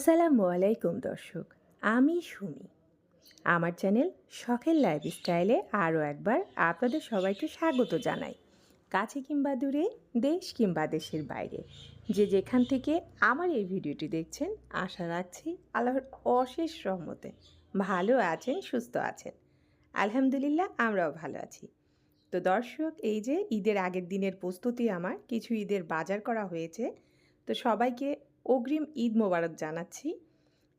আসসালামু আলাইকুম, দর্শক। আমি সুমি। আমার চ্যানেল শখের লাইফস্টাইলে আরও একবার আপনাদের সবাইকে স্বাগত জানাই। কাছে কিংবা দূরে, দেশ কিংবা দেশের বাইরে। যে যেখান থেকে আমার এই ভিডিওটি দেখছেন, আশা রাখছি আল্লাহর অশেষ রহমতে ভালো আছেন, সুস্থ আছেন। আলহামদুলিল্লাহ, আমরাও ভালো আছি। তো দর্শক, এই যে ঈদের আগের দিনের প্রস্তুতি আমার, কিছু ঈদের বাজার করা হয়েছে। তো সবাইকে অগ্রিম ঈদ মোবারক জানাচ্ছি।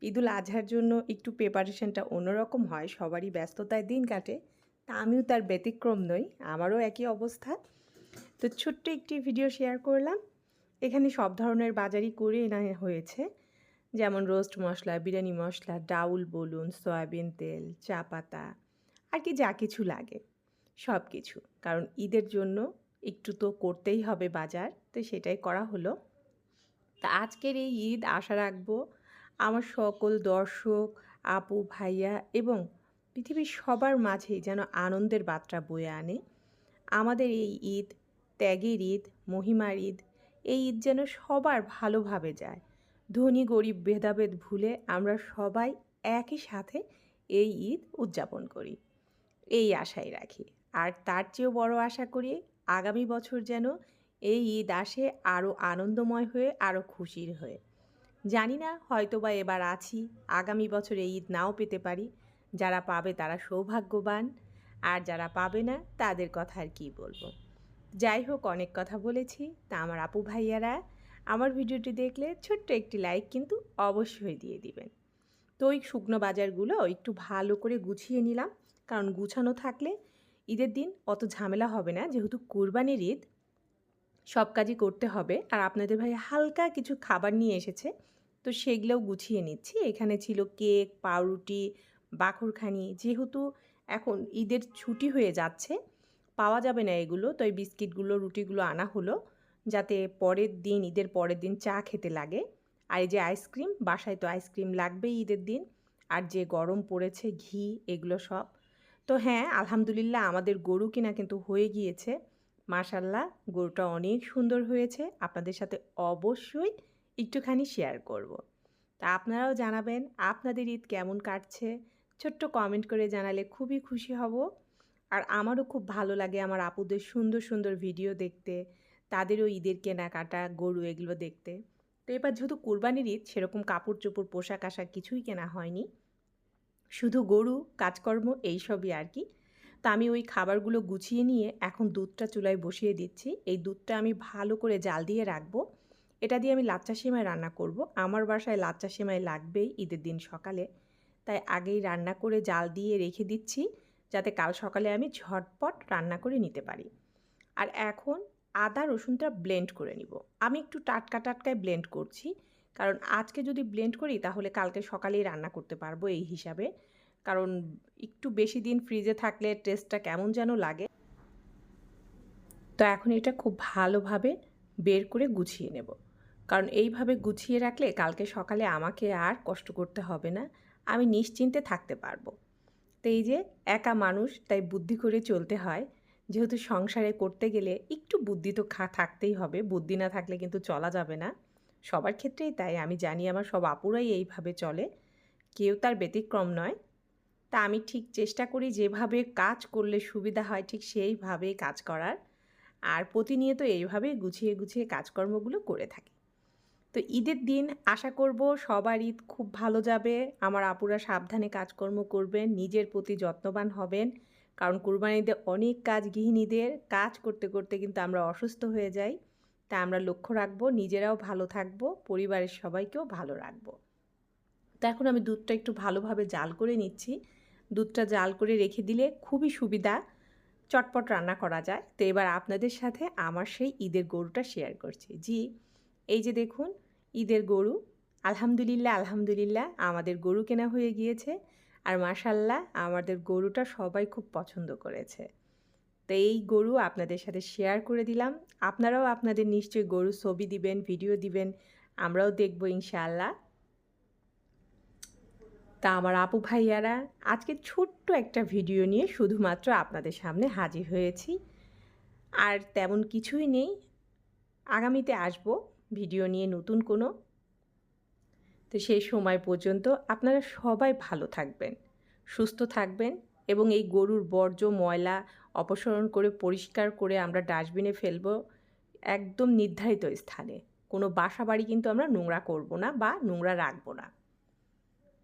ঈদুল আজহার জন্য একটু প্রিপারেশনটা অন্যরকম হয়, সবারই ব্যস্ততায় দিন কাটে, তা আমিও তার ব্যতিক্রম নই, আমারও একই অবস্থা। তো ছোট্ট একটি ভিডিও শেয়ার করলাম। এখানে সব ধরনের বাজারই করে এনা হয়েছে। যেমন রোস্ট মশলা, বিরিয়ানি মশলা, ডাউল বলুন, সয়াবিন তেল, চা পাতা, আর কি যা কিছু লাগে সব কিছু কারণ ঈদের জন্য একটু তো করতেই হবে বাজার, তো সেটাই করা হলো। তা আজকের এই ঈদ আশা রাখব আমার সকল দর্শক, আপু, ভাইয়া এবং পৃথিবীর সবার মাঝেই যেন আনন্দের বার্তা বয়ে আনে। আমাদের এই ঈদ, ত্যাগের ঈদ, মহিমার ঈদ, এই ঈদ যেন সবার ভালোভাবে যায়। ধনী, গরিব, ভেদাভেদ ভুলে আমরা সবাই একই সাথে এই ঈদ উদযাপন করি। এই আশাই রাখি। আর তার চেয়েও বড় আশা করি আগামী বছর যেন এই ঈদ আসে আরও আনন্দময় হয়ে আরও খুশির হয়ে। জানি না হয়তো বা এবার আছি, আগামী বছর ঈদ নাও পেতে পারি। যারা পাবে তারা সৌভাগ্যবান, আর যারা পাবে না তাদের কথা আর কী বলব। যাই হোক, অনেক কথা বলেছি, তা আমার আপু ভাইয়ারা আমার ভিডিওটি দেখলে ছোট্ট একটি লাইক কিন্তু অবশ্যই দিয়ে দিবেন। তো ওই শুকনো বাজারগুলো একটু ভালো করে গুছিয়ে নিলাম, কারণ গুছানো থাকলে ঈদের দিন অত ঝামেলা হবে না, যেহেতু কোরবানির ঈদ সব কাজই করতে হবে। আর আপনাদের ভাই হালকা কিছু খাবার নিয়ে এসেছে। তো সেগুলোও গুছিয়ে নিচ্ছি। এখানে ছিল কেক, পাউরুটি, বাখরখানি। যেহেতু এখন ঈদের ছুটি হয়ে যাচ্ছে, পাওয়া যাবে না এগুলো। তো এই বিস্কিটগুলো, রুটিগুলো আনা হলো যাতে পরের দিন, ঈদের পরের দিন চা খেতে লাগে। আর এই যে আইসক্রিম, বাসায় তো আইসক্রিম লাগবেই ঈদের দিন। আর যে গরম পড়েছে, ঘি, এগুলো সব। তো হ্যাঁ আলহামদুলিল্লাহ আমাদের গরু কিনা কিন্তু হয়ে গিয়েছে। মাশাল্লাহ গরুটা অনেক সুন্দর হয়েছে। আপনাদের সাথে অবশ্যই একটুখানি শেয়ার করব। তা আপনারাও জানাবেন, আপনাদের ঈদ কেমন কাটছে? ছোট্ট কমেন্ট করে জানালে খুবই খুশি হব। আর আমারও খুব ভালো লাগে আমার আপুদের সুন্দর সুন্দর ভিডিও দেখতে, তাদেরও ঈদের কেনাকাটা, গরু এগুলো দেখতে। তো এবার যেহেতু কোরবানির ঈদ, সেরকম কাপড় চোপড় পোশাক আশাক কিছুই কেনা হয়নি। শুধু গরু, কাজকর্ম এইসবই আর কি। তা আমি ওই খাবারগুলো গুছিয়ে নিয়ে এখন দুধটা চুলায় বসিয়ে দিচ্ছি। এই দুধটা আমি ভালো করে জাল দিয়ে রাখব। এটা দিয়ে আমি লাচ্চা সেমাই রান্না করব। আমার বাসায় লাচ্চা সেমাই লাগবেই ঈদের দিন সকালে। তাই আগেই রান্না করে জাল দিয়ে রেখে দিচ্ছি যাতে কাল সকালে আমি ঝটপট রান্না করে নিতে পারি। আর এখন আদা রসুনটা ব্লেন্ড করে নিব। আমি একটু টাটকা টাটকায় ব্লেন্ড করছি। কারণ আজকে যদি ব্লেন্ড করি তাহলে কালকে সকালেই রান্না করতে পারব এই হিসাবে। কারণ একটু বেশি দিন ফ্রিজে থাকলে টেস্টটা কেমন যেন লাগে। তো এখন এটা খুব ভালোভাবে বের করে গুছিয়ে নেব। কারণ এইভাবে গুছিয়ে রাখলে কালকে সকালে আমাকে আর কষ্ট করতে হবে না, আমি নিশ্চিন্তে থাকতে পারব। তো এই যে একা মানুষ, তাই বুদ্ধি করে চলতে হয়। যেহেতু সংসারে করতে গেলে একটু বুদ্ধি তো খা, থাকতেই হবে। বুদ্ধি না থাকলে কিন্তু চলা যাবে না। সবার ক্ষেত্রেই তাই, আমি জানি আমার সব আপুরাই এইভাবে চলে। কেউ তার ব্যতিক্রম নয়। তা আমি ঠিক চেষ্টা করি যেভাবে কাজ করলে সুবিধা হয় ঠিক সেইভাবে কাজ করার। আর প্রতিনিয়ত এইভাবেই গুছিয়ে গুছিয়ে কাজকর্মগুলো করে থাকি। তো ঈদের দিন আশা করব সবার ঈদ খুব ভালো যাবে। আমার আপুরা সাবধানে কাজকর্ম করবেন, নিজের প্রতি যত্নবান হবেন। কারণ কুরবানিতে অনেক কাজ গৃহিণীদের, কাজ করতে করতে কিন্তু আমরা অসুস্থ হয়ে যাই। তা আমরা লক্ষ্য রাখব, নিজেরাও ভালো থাকব, পরিবারের সবাইকেও ভালো রাখব। তো এখন আমি দুধটা একটু ভালোভাবে জাল করে নিচ্ছি। দুধটা জাল করে রেখে দিলে খুবই সুবিধা। চটপট রান্না করা যায়। তো এবার আপনাদের সাথে আমার সেই ঈদের গরুটা শেয়ার করছি। জি, এই যে দেখুন, ঈদের গরু। আলহামদুলিল্লাহ আলহামদুলিল্লাহ, আমাদের গরু কেনা হয়ে গিয়েছে। আর মাসাল্লাহ আমাদের গরুটা সবাই খুব পছন্দ করেছে। তো এই গরু আপনাদের সাথে শেয়ার করে দিলাম। আপনারাও আপনাদের নিশ্চয়ই গরু ছবি দিবেন ভিডিও দিবেন। আমরাও দেখব ইনশাআল্লাহ। তা আমার আপু ভাইয়ারা, আজকে ছোট্ট একটা ভিডিও নিয়ে শুধুমাত্র আপনাদের সামনে হাজির হয়েছি। আর তেমন কিছুই নেই। আগামীতে আসব ভিডিও নিয়ে নতুন কোনো। তো সেই সময় পর্যন্ত আপনারা সবাই ভালো থাকবেন, সুস্থ থাকবেন এবং এই গরুর বর্জ্য, ময়লা অপসারণ করে, পরিষ্কার করে আমরা ডাস্টবিনে ফেলব একদম নির্ধারিত স্থানে। কোনো বাসা বাড়ি কিন্তু আমরা নোংরা করব না বা নোংরা রাখব না।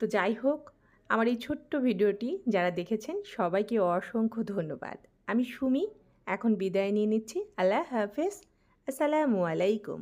তো যাই হোক, আমার এই ছোট্ট ভিডিওটি যারা দেখেছেন, সবাইকে অসংখ্য ধন্যবাদ। আমি সুমি, এখন বিদায় নিয়ে নিচ্ছি। আল্লাহ হাফেজ। আসসালামু আলাইকুম।